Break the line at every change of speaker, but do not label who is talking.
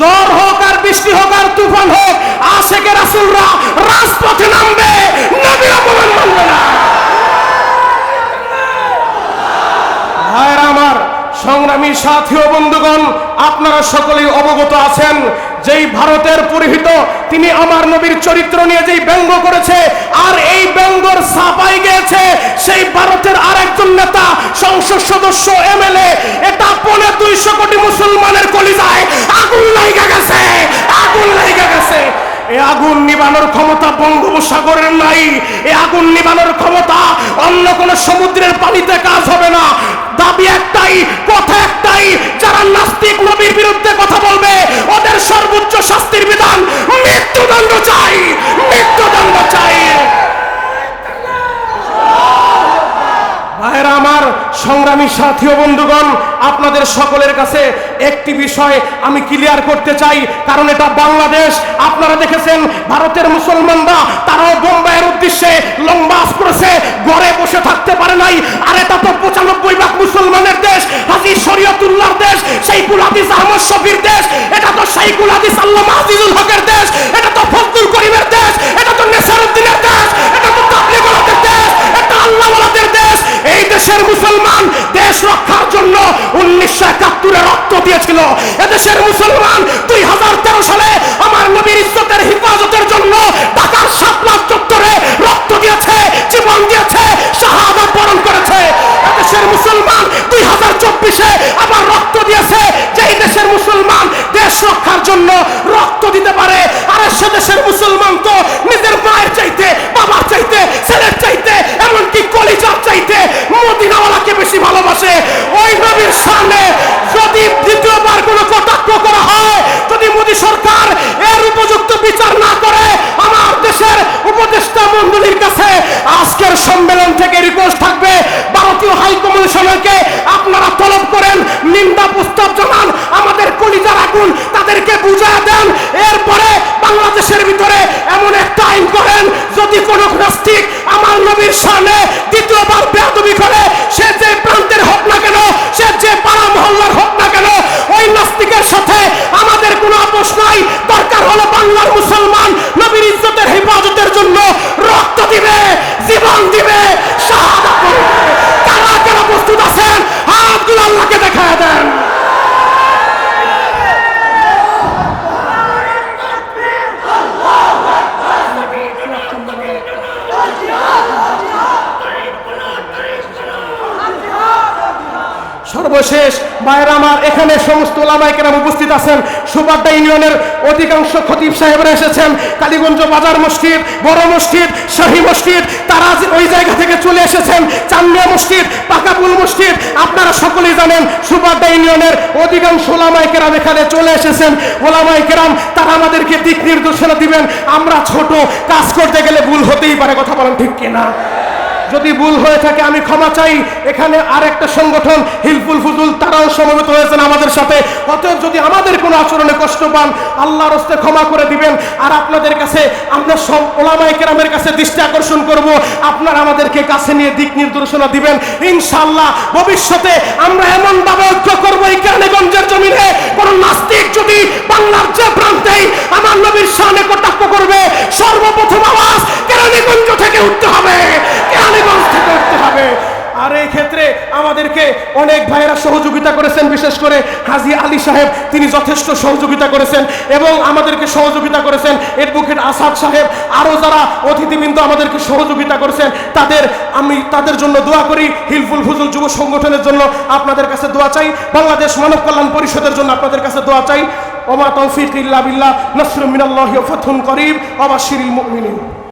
জ্বর হোক আর বৃষ্টি হোক আর তুফান হোক আশেকে রাসুলরা রাজপথে নামবে, নবীর অপমান মানবে না। ভাইয়েরা আমার সংগ্রামী সাথী ও বন্ধুগণ, আপনারা সকলেই অবগত আছেন, যেই ভারতের পরিহিত, তিনি আমার নবীর চরিত্র নিয়ে যেই ব্যঙ্গ করেছে, আর এই ব্যঙ্গর সাপাই গিয়েছে, সেই ভারতের আরেকজন সংসদ সদস্য এমএলএ এটা পনে দুইশো কোটি মুসলমানের কলিজায় আগুন লাইগা গেছে, আগুন লাইগা গেছে। এ আগুন নিবানোর ক্ষমতা বঙ্গোপসাগরের নাই, এ আগুন নিবানোর ক্ষমতা অন্য কোন সমুদ্রের পানিতে কাজ হবে না। দাবি একটাই, কথা একটাই, যারা নাস্তিক নবীর বিরুদ্ধে কথা বলবে, ওদের সর্বোচ্চ শাস্তির বিধান মৃত্যুদণ্ড চাই মৃত্যুদণ্ড চাই ভাইরা আমার সংগ্রামী সাথী বন্ধুগণ, আপনাদের সকলের কাছে একটি বিষয় আমি ক্লিয়ার করতে চাই, কারণ এটা বাংলাদেশ। আপনারা দেখেছেন, ভারতের মুসলমানরা তারাও বোম্বাইয়ের উদ্দেশ্যে লং মার্চ করেছে ঘরে বসে থাকতে পারে নাই। আর এটা তো পঁচানব্বই ভাগ মুসলমানের দেশ, হাজি শরীয়তুল্লাহর দেশ শাইখুল হাদিস আহমদ শফির দেশ, এটা তো শাইখুল হাদিস আল্লামা আজিজুল হকের দেশ, এটা তো ফজলুল করিমের দেশ, এটা তো নেসারউদ্দিনের দেশ, এটা তো তাবলিগের দেশ, এটা আল্লাহওয়ালাদের দেশ। এই দেশের মুসলমান দেশ রক্ষার জন্য উনিশশো একাত্তরে রক্ত দিয়েছিল। এদেশের মুসলমান দুই হাজার তেরো সালে আমার নবীর ইজ্জতের হিফাজতের জন্য ঢাকার সাতলাখ চত্বরে রক্ত দিয়েছে, জীবন দিয়েছে শাহাদাত বরণ করেছে। এদেশের মুসলমান দুই হাজার চব্বিশে আবার রক্ত দিয়েছে। যেই দেশের মুসলমান দেশ রক্ষার জন্য রক্ত দিতে পারে আর সে দেশের মুসলমান তো নিজের মায়ের চাইতে বাবার চাইতে ছেলের চাইতে এমনকি কলিজার চাইতে মদিনাওয়ালাকে বেশি ভালোবাসে ওই নবীর সামনে যদি দ্বিতীয়বার কোনো কটাক্ষ করা হয় যদি মোদী সরকার এর উপযুক্ত বিচার না করে আমার দেশের উপদেষ্টা মন্ডলীর কাছে আজকের সম্মেলন থেকে রিকোয়েস্ট থাকবে, ভারতীয় হাই কমিশনারকে আপনারা তলব করেন, নিন্দা প্রস্তাব জানান, আমাদের কলিজার আগুন তাদেরকে বুঝায় দেন, এরপরে বাংলাদেশের ভিতরে এমন একটা আইন করেন, যদি কোনো নাস্তিক আমার নবীর সামনে দ্বিতীয়বার বেয়াদবি করে, সে যে প্রান্তের হোক না কেন, সে যে পাড়া মহল্লার হোক না কেন, ওই নাস্তিকের সাথে আপোষ দরকার হলো বাংলার মুসলমান। নবীর ইজ্জতের হেফাজতের জন্য রক্ত দিবে জীবন দিবে শাহাদাত করবে কারা কারা প্রস্তুত আছেন হাতগুলো আল্লাহকে দেখা দেন সর্বশেষ ভাইয়ের আমার এখানে সমস্ত ওলামাইকেরাম উপস্থিত আছেন। সুবাড্ডা ইউনিয়নের অধিকাংশ খতিব সাহেবরা এসেছেন। কালীগঞ্জ বাজার মসজিদ, বড় মসজিদ, শাহী মসজিদ, তারা ওই জায়গা থেকে চলে এসেছেন। চান্দিয়া মসজিদ, পাকাপুল মসজিদ, আপনারা সকলেই জানেন সুবাড্ডা ইউনিয়নের অধিকাংশ ওলামাইকেরাম এখানে চলে এসেছেন। ওলামাইকেরাম তারা আমাদেরকে দিক নির্দেশনা দিবেন। আমরা ছোট, কাজ করতে গেলে ভুল হতেই পারে, কথা বলেন ঠিক কিনা? যদি ভুল হয়ে থাকে, আমি ক্ষমা চাই। এখানে আর একটা সংগঠন, হিলফুল ফুজুল, তারাও সমবেত হয়েছেন আমাদের সাথে। অতএব যদি আমাদের কোনো আচরণে কষ্ট পান, আল্লাহর হস্তে ক্ষমা করে দিবেন। আর আপনাদের কাছে, আমরা সব ওলামাই কেরামের কাছে দৃষ্টি আকর্ষণ করব। আপনারা আমাদেরকে কাছে নিয়ে দিক নির্দেশনা দিবেন। ইনশাআল্লাহ, ভবিষ্যতে আমরা এমন ভাবে ঐক্য করব এই কেরানীগঞ্জের জমিনে। কোন নাস্তিক যদি বাংলার যে প্রান্তেই আমার নবীর সামনে কটাক্ষ করবে, সর্বপ্রথম আওয়াজ কেরানীগঞ্জ থেকে উঠতে হবে কেরানীগঞ্জ থেকে উঠতে হবে আর এই ক্ষেত্রে আমাদেরকে অনেক ভাইয়েরা সহযোগিতা করেছেন, বিশেষ করে হাজি আলী সাহেব, তিনি যথেষ্ট সহযোগিতা করেছেন এবং আমাদেরকে সহযোগিতা করেছেন অ্যাডভোকেট আসাদ সাহেব, আরও যারা অতিথিবৃন্দ আমাদেরকে সহযোগিতা করেছেন, তাদের আমি তাদের জন্য দোয়া করি, হিলফুল ফুজুল যুব সংগঠনের জন্য আপনাদের কাছে দোয়া চাই, বাংলাদেশ মানব কল্যাণ পরিষদের জন্য আপনাদের কাছে দোয়া চাই। ওমা তৌফিক ইল্লা বিল্লাহ নসরুম মিনাল্লাহি ওয়া ফাতহুন করিম, ওয়া বাশশিরিল মুমিনিন।